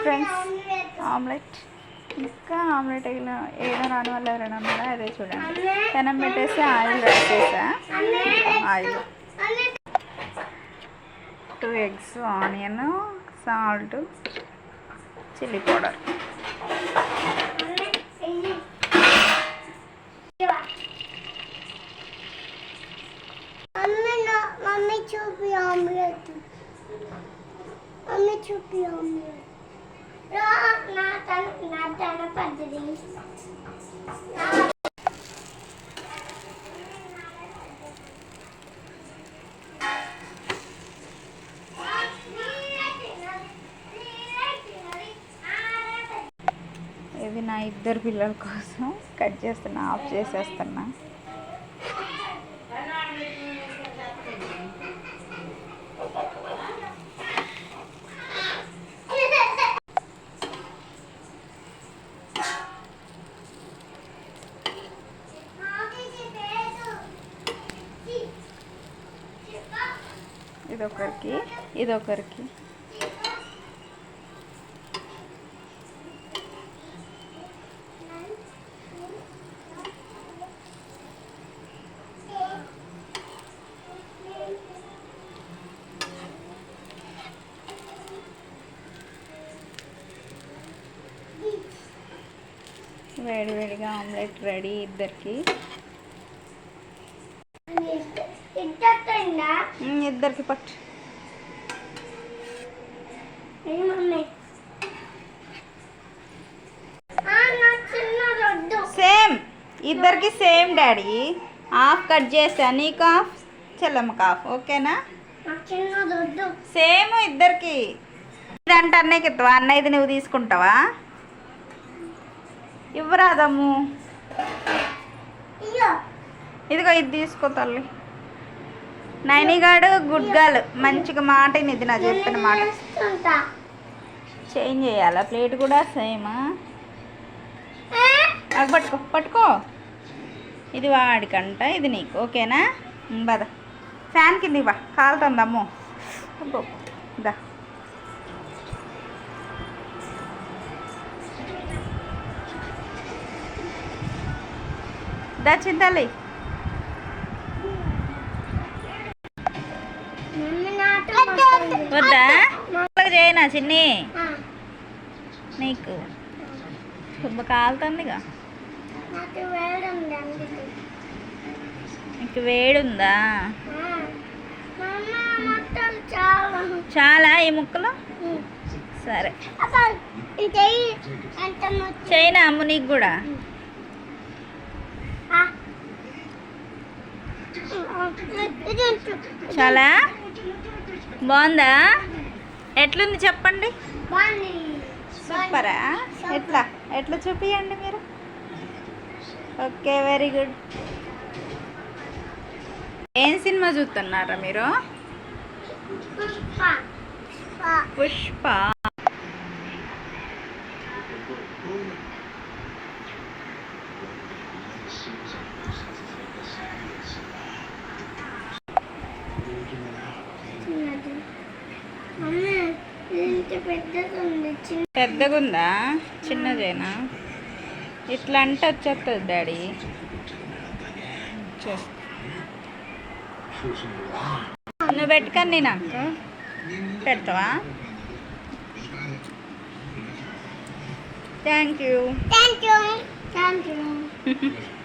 Friends omelette ఇంకా omelette వేయడం వేయడం రాని వాళ్ళు ఎవరైనా ఉన్నారా అదే చూడండి పెనం పెట్టేసి oil వేసేసా oil two eggs onion salt chilli powder mummy నా- మమ్మీ చూపి ఆమ్లెట్ మమ్మీ చూపి ఆమ్లెట్ ఇది నా ఇద్దరు పిల్లల కోసం కట్ చేస్తున్నా ఆఫ్ చేసేస్తున్నా. ఇదొకరికి ఇదొకరికి. వేడి వేడిగా ఆమ్లెట్ రెడీ ఇద్దరికి. ఇద్దరికి పట్టు. సేమ్ ఇద్దరికి సేమ్ డాడీ. హాఫ్ కట్ చేసా నీకు హాఫ్ చెల్లమ్మకి హాఫ్ ఓకేనా? సేమ్ ఇద్దరికి. ఇదంటే అన్నయ్యకి ఇస్తావా అన్నయ్యది నువ్వు తీసుకుంటావా? ఇవ్వరాదమ్ము. ఇదిగో ఇది తీసుకో తల్లి. నైనిగాడు గుడ్ గర్ల్ మంచిగా మాట ఇది నా చెప్పిన మాట. చేంజ్ చేయాలా? ప్లేట్ కూడా సేమ్? పట్టుకో పట్టుకో. ఇది వాడికంట ఇది నీకు. ఓకేనా? బద ఫ్యాన్ కింద బా కాలుతుందమ్ము దా. దా చింతలే. వద్దా? చేయనా చిన్ని? నీకు. ఇప్పుడు కాలుతుందిగా నాకు వేడుందా? చాలా. ఈ ముక్కలు? సరే. చైనా అమ్ము నీకు కూడా? చాలా? బాగుందా? ఎట్లుంది చెప్పండి. సూపరా? ఎట్లా? ఎట్లా చూపియండి మీరు? Okay very good. ఏం సినిమా చూస్తున్నారా మీరు? పుష్ప. పెద్దగుందా? చిన్నదేనా? ఇట్లా అంటే వచ్చేస్తుంది డాడీ. నువ్వు పెట్టుకండి నాకు పెడతావా? Thank you. Thank you. Thank you.